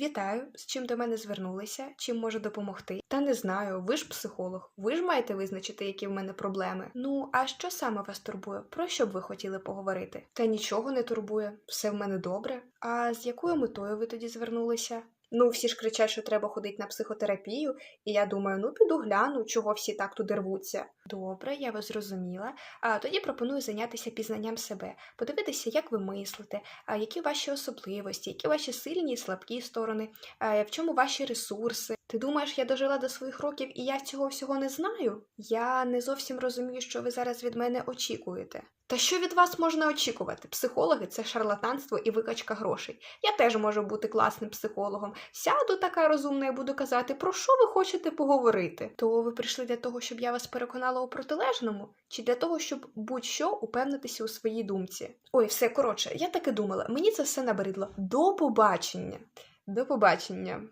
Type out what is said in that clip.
Вітаю, з чим до мене звернулися, чим можу допомогти. Та не знаю, ви ж психолог, ви ж маєте визначити, які в мене проблеми. Ну, а що саме вас турбує? Про що б ви хотіли поговорити? Та нічого не турбує, все в мене добре. А з якою метою ви тоді звернулися? Ну, всі ж кричать, що треба ходити на психотерапію, і я думаю, ну піду гляну, чого всі так туди рвуться. Добре, я вас зрозуміла. А тоді пропоную зайнятися пізнанням себе, подивитися, як ви мислите, а які ваші особливості, які ваші сильні і слабкі сторони, а в чому ваші ресурси. Ти думаєш, я дожила до своїх років і я цього всього не знаю? Я не зовсім розумію, що ви зараз від мене очікуєте. Та що від вас можна очікувати? Психологи це шарлатанство і викачка грошей. Я теж можу бути класним психологом. Сяду така розумна і буду казати, про що ви хочете поговорити. То ви прийшли для того, щоб я вас переконала у протилежному, чи для того, щоб будь-що упевнитися у своїй думці? Ой, все коротше, я так і думала. Мені це все набридло. До побачення. До побачення.